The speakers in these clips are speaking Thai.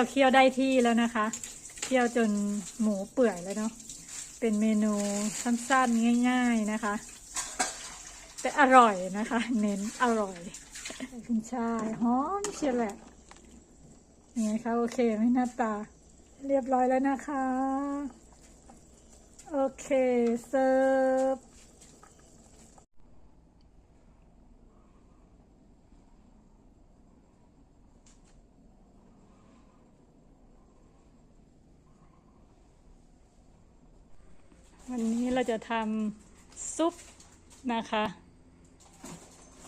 เราเคี่ยวได้ที่แล้วนะคะ เคี่ยวจนหมูเปื่อยแล้วเนาะ เป็นเมนูสั้นๆง่าย ๆนะคะ แต่อร่อยนะคะ เน้นอร่อยคุณชายหอมเชียวแหละยังไงคะโอเคไหมหน้าตา เรียบร้อยแล้วนะคะ โอเคเสิร์ฟ วันนี้ เราจะทำซุปนะคะ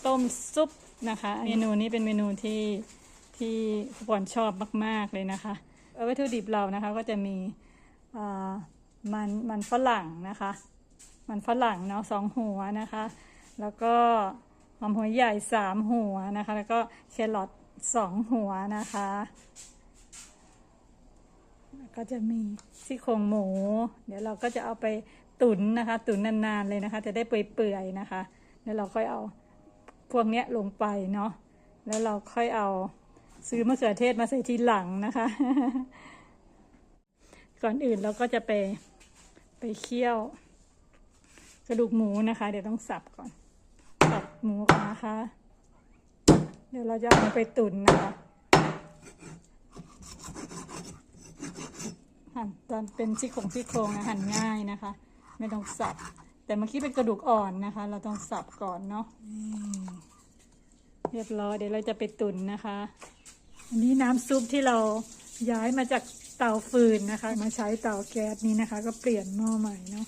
ต้มซุปนะคะ เมนูนี้เป็นเมนูที่ที่คุณปอนชอบมาก ๆ เลยนะคะเอาวัตถุดิบเรานะคะก็จะมีมันมันฝรั่งนะคะ มันฝรั่งเนาะสองหัวนะคะ แล้วก็หอมหัวใหญ่สามหัวนะคะ แล้วก็แครอทสองหัวนะคะก็จะมีซี่โครงหมู เดี๋ยวเราก็จะเอาไปตุ๋นนะคะ ตุ๋นนานๆเลยนะคะ จะได้เปื่อยๆนะคะ แล้วเราค่อยเอาพวกเนี้ยลงไปเนาะแล้วเราค่อยเอาซื้อมะเขือเทศมาใส่ทีหลังนะคะ ก่อนอื่นเราก็จะไปไปเคี่ยวกระดูกหมูนะคะ เดี๋ยวต้องสับก่อน สับหมูก่อนนะคะ เดี๋ยวเราจะเอามันไปตุ๋นนะคะหั่นตอนเป็นซี่โครงซี่โครงนะหั่นง่ายนะคะ ไม่ต้องสับ แต่เมื่อกี้เป็นกระดูกอ่อนนะคะ เราต้องสับก่อนเนาะเรียบร้อยเดี๋ยวเราจะไปตุ๋นนะคะ อันนี้น้ำซุปที่เราย้ายมาจากเตาฟืนนะคะ มาใช้เตาแก๊สนี้นะคะ ก็เปลี่ยนหม้อใหม่เนาะ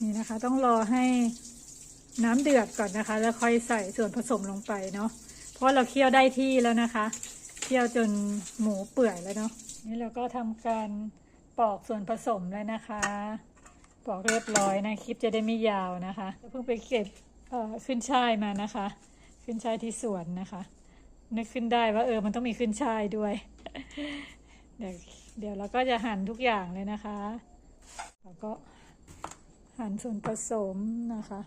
นี่นะคะ ต้องรอให้น้ำเดือดก่อนนะคะ แล้วค่อยใส่ส่วนผสมลงไปเนาะเพราะเราเคี่ยวได้ที่แล้วนะคะเคี่ยวจนหมูเปื่อยแล้วเนาะนี่เราก็ทำการปอกส่วนผสมแล้วนะคะ ปอกเรียบร้อยนะคลิปจะได้ไม่ยาวนะคะเพิ่งไปเก็บขึ้นช่ายมานะคะ ขึ้นช่ายที่สวนนะคะ นึกขึ้นได้ว่าเออมันต้องมีขึ้นช่ายด้วย เดี๋ยวเดี๋ยวเราก็จะหั่นทุกอย่างเลยนะคะ แล้วก็หั่นส่วนผสมนะคะ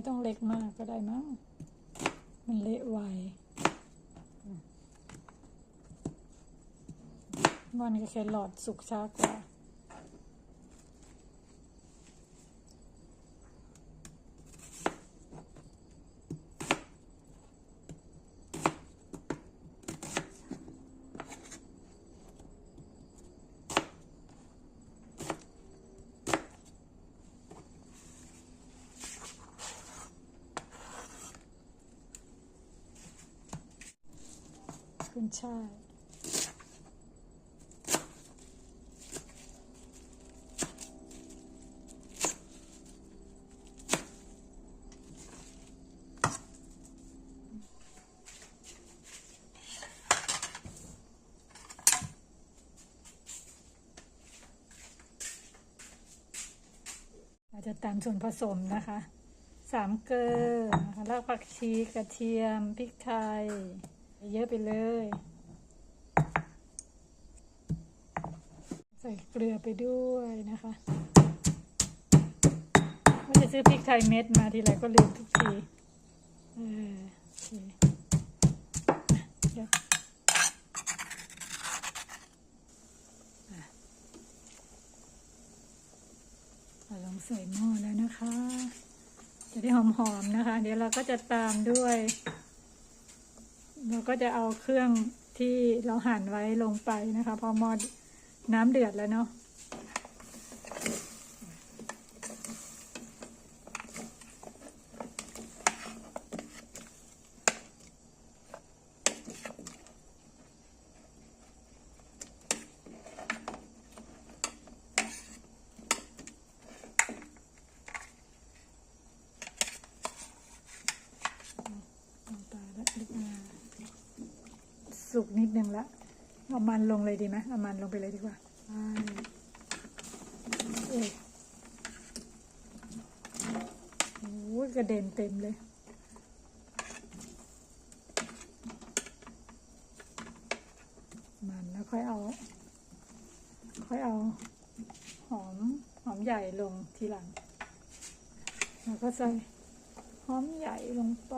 ไม่ต้องเล็กมากก็ได้มั้ง มันเละไวมันก็แค่หลอดสุกช้ากว่า ขึ้นช่ายาจะตามส่วนผสมนะคะ สามเกลือนะคะรากผักชีกระเทียม พริกไทย เยอะไปเลย ใส่เกลือไปด้วยนะคะไม่จะซื้อพริกไทยเม็ดมาทีไรก็ลืมทุกทีเออโอเคเงใส่หม้อแล้วนะคะ จะได้หอมๆนะคะ เดี๋ยวเราก็จะตามด้วย เราก็จะเอาเครื่องที่เราหั่นไว้ลงไปนะคะ พอหมอน้ำเดือดแล้วเนาะ น้ำตาลและลูกงา สุกนิดนึงละเอามันลงเลยดีไหมเอามันลงไปเลยดีกว่าเอ้ยโอ้ยกระเด็นเต็มเลยมันแล้วค่อยเอา ค่อยเอา หอมหอมใหญ่ลงทีหลัง แล้วก็ใส่หอมใหญ่ลงไป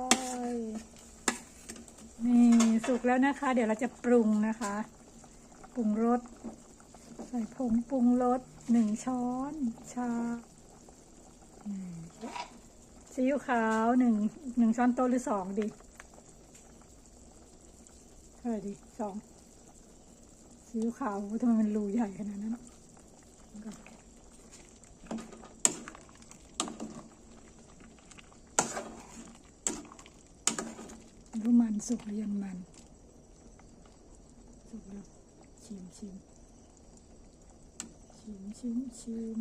นี่สุกแล้วนะคะ เดี๋ยวเราจะปรุงนะคะ ปรุงรสใส่ผงปรุงรสหนึ่งช้อนชาซีอิ๊วขาวหนึ่งหนึ่งช้อนโต๊ะหรือสองดีเท่าไหร่ดีสองซีอิ๊วขาวทำไมมันรูใหญ่ขนาดนั้นอะรู้มัน สุกหรือยังมัน สุกแล้วชิมชิมชิมชิมชิม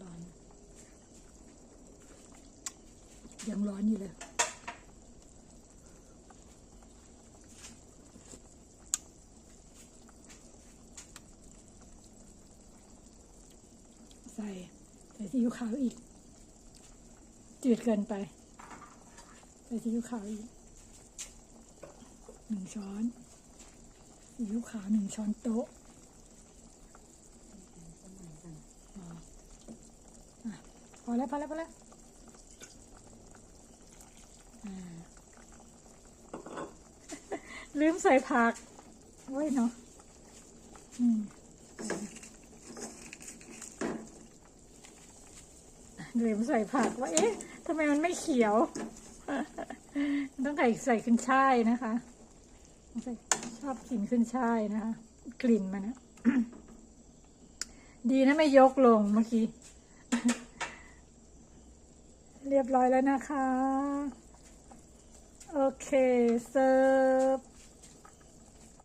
ร้อนยังร้อนอยู่เลยใส่ใส่ซีอิ๊วขาวอีก จืดเกินไป ใส่ซีอิ๊วขาวอีกหนึ่งช้อนซีอิ๊วขาวหนึ่งช้อนโต๊ะพอแล้วพอแล้วพอแล้วลืมใส่ผักโอ้ยเนาะลืมใส่ผักว่าเอ๊ะทำไมมันไม่เขียว ต้องใส่ใส่ขึ้นช่ายนะคะชอบกินขึ้นช่ายนะคะ กลิ่นมันนะดีนะไม่ยกลงเมื่อกี้ เรียบร้อยแล้วนะคะ โอเคเสิร์ฟ